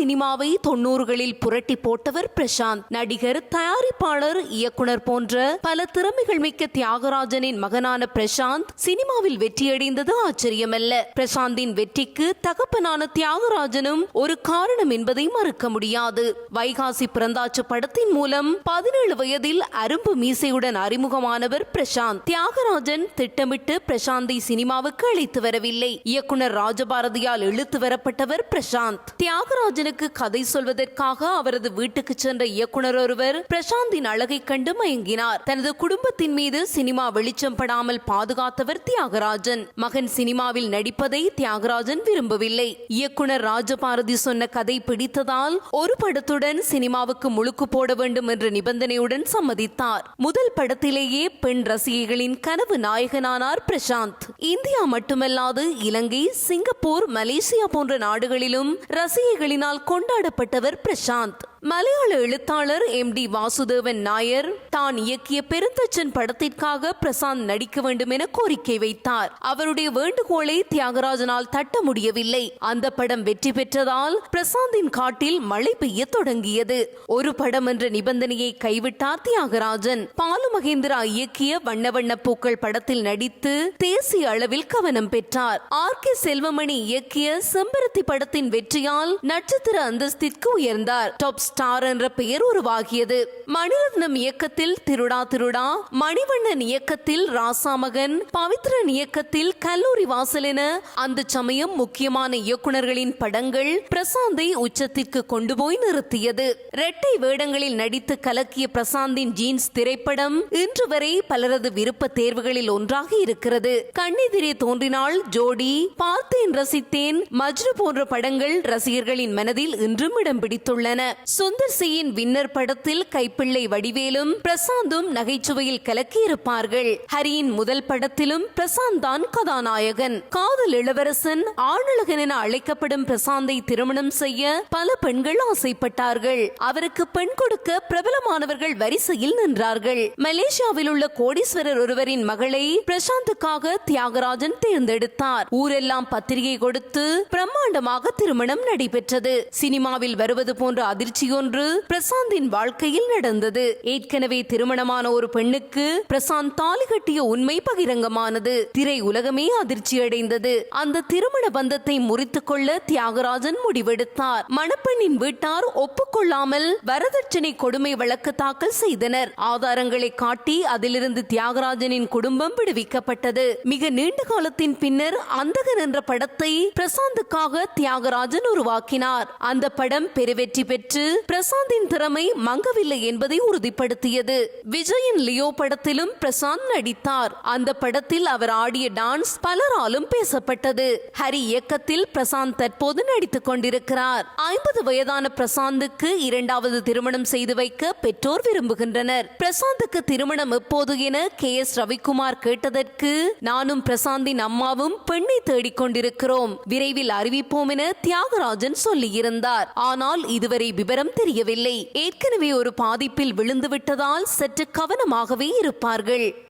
சினிமாவை தொன்னூறுகளில் புரட்டி போட்டவர் பிரசாந்த். நடிகர் தயாரிப்பாளர் இயக்குனர் போன்ற பல திறமைகள் மிக்க தியாகராஜனின் மகனான பிரசாந்த் சினிமாவில் வெற்றியடைந்தது ஆச்சரியமல்ல. பிரசாந்தின் வெற்றிக்கு தகப்பனான தியாகராஜனும் ஒரு காரணம் என்பதை மறுக்க முடியாது. வைகாசி பிறந்தாச்சு படத்தின் மூலம் பதினேழு வயதில் அரும்பு மீசையுடன் அறிமுகமானவர் பிரசாந்த். தியாகராஜன் திட்டமிட்டு பிரசாந்தை சினிமாவுக்கு அழைத்து வரவில்லை. இயக்குனர் ராஜபாரதியால் இழுத்து வரப்பட்டவர் பிரசாந்த். தியாகராஜனுக்கு கதை சொல்வதற்காக அவரது வீட்டுக்கு சென்ற இயக்குனர் ஒருவர் பிரசாந்தின் அழகை கண்டு மயங்கினார். தனது குடும்பத்தின் மீது சினிமா வெளிச்சம் படாமல் பாதுகாத்தவர் தியாகராஜன். மகன் சினிமாவில் நடிப்பதை தியாகராஜன் விரும்பவில்லை. இயக்குனர் ராஜபாரதி சொன்ன கதை பிடித்ததால் ஒரு படத்துடன் சினிமாவுக்கு முழுக்கு போட வேண்டும் என்ற நிபந்தனையுடன் சம்மதித்தார். முதல் படத்திலேயே பெண் ரசிகைகளின் கனவு நாயகனானார் பிரசாந்த். இந்தியா மட்டுமல்லாது இலங்கை சிங்கப்பூர் மலேசியா போன்ற நாடுகளிலும் ரசிகைகளினால் கொண்டாடப்பட்டவர் பிரசாந்த். மலையாள எழுத்தாளர் எம் டி வாசுதேவன் நாயர் தான் இயக்கிய பெருந்தச்சன் படத்திற்காக பிரசாந்த் நடிக்க வேண்டும் என கோரிக்கை வைத்தார். அவருடைய வேண்டுகோளை தியாகராஜனால் தட்ட முடியவில்லை. அந்த படம் வெற்றி பெற்றதால் பிரசாந்தின் காட்டில் மழை பெய்ய தொடங்கியது. ஒரு படம் என்ற நிபந்தனையை கைவிட்டார் தியாகராஜன். பாலு மகேந்திரா இயக்கிய வண்ண வண்ண பூக்கள் படத்தில் நடித்து தேசிய அளவில் கவனம் பெற்றார். ஆர் கே செல்வமணி இயக்கிய செம்பருத்தி படத்தின் வெற்றியால் நட்சத்திர அந்தஸ்திற்கு உயர்ந்தார். டாப் ஸ்டார் என்ற பெயர் உருவாகியது. மணிரத்னம் இயக்கத்தில் திருடா திருடா மணிவண்ணன் இயக்கத்தில் ராசாமகன் பவித்ரன் இயக்கத்தில் கல்லூரி வாசல் என அந்த சமயம் முக்கியமான இயக்குனர்களின் படங்கள் பிரசாந்தை உச்சத்திற்கு கொண்டு போய் நிறுத்தியது. இரட்டை வேடங்களில் நடித்து கலக்கிய பிரசாந்தின் ஜீன்ஸ் திரைப்படம் இன்று வரை பலரது விருப்ப தேர்வுகளில் ஒன்றாக இருக்கிறது. கண்ணெதிரே தோன்றினால் ஜோடி பார்த்தேன் ரசித்தேன் மஜ்ரு போன்ற படங்கள் ரசிகர்களின் மனதில் இன்றும் இடம் பிடித்துள்ளன. சுந்தர் சியின் வின்னர் படத்தில் கைப்பிள்ளை வடிவேலும் பிரசாந்தும் நகைச்சுவையில் கலக்கியிருப்பார்கள். ஹரியின் முதல் படத்திலும் பிரசாந்த் தான் கதாநாயகன். காதல் இளவரசன் ஆணழகன் என அழைக்கப்படும் பிரசாந்தை திருமணம் செய்ய பல பெண்கள் ஆசைப்பட்டார்கள். அவருக்கு பெண் கொடுக்க பிரபலமானவர்கள் வரிசையில் நின்றார்கள். மலேசியாவில் உள்ள கோடீஸ்வரர் ஒருவரின் மகளை பிரசாந்துக்காக தியாகராஜன் தேர்ந்தெடுத்தார். ஊரெல்லாம் பத்திரிகை கொடுத்து பிரம்மாண்டமாக திருமணம் நடைபெற்றது. சினிமாவில் வருவது போன்ற அதிர்ச்சி ஒன்று பிரசாந்தின் வாழ்க்கையில் நடந்தது. ஏற்கனவே திருமணமான ஒரு பெண்ணுக்கு பிரசாந்த் தாலி கட்டிய உண்மை பகிரங்கமானது. திரை உலகமே அதிர்ச்சியடைந்தது அந்த திருமண பந்தத்தை முறித்துக் கொள்ள தியாகராஜன் முடிவெடுத்தார். மணப்பெண்ணின் வீட்டார் ஒப்புக்கொள்ளாமல் வரதட்சணை கொடுமை வழக்கு தாக்கல் செய்தனர். ஆதாரங்களை காட்டி அதிலிருந்து தியாகராஜனின் குடும்பம் விடுவிக்கப்பட்டது. மிக நீண்ட காலத்தின் பின்னர் அந்தகன் என்ற படத்தை பிரசாந்துக்காக தியாகராஜன் உருவாக்கினார். அந்த படம் பெருவெற்றி பெற்று பிரசாந்தின் திறமை மங்கவில்லை என்பதை உறுதிப்படுத்தியது. விஜயின் லியோ படத்திலும் பிரசாந்த் நடித்தார். அந்த படத்தில் அவர் ஆடிய டான்ஸ் பலராலும் பேசப்பட்டது. ஹரி இயக்கத்தில் பிரசாந்த் தற்போது நடித்துக் கொண்டிருக்கிறார். ஐம்பது வயதான பிரசாந்துக்கு இரண்டாவது திருமணம் செய்து வைக்க பெற்றோர் விரும்புகின்றனர். பிரசாந்துக்கு திருமணம் எப்போது என கே எஸ் ரவிக்குமார் கேட்டதற்கு நானும் பிரசாந்தின் அம்மாவும் பெண்ணை தேடிக் கொண்டிருக்கிறோம். விரைவில் அறிவிப்போம் என தியாகராஜன் சொல்லியிருந்தார். ஆனால் இதுவரை விவரம் தெரியவில்லை. ஏற்கனவே ஒரு பாதிப்பில் விழுந்து விட்டதால் சற்று கவனமாகவே இருப்பார்கள்.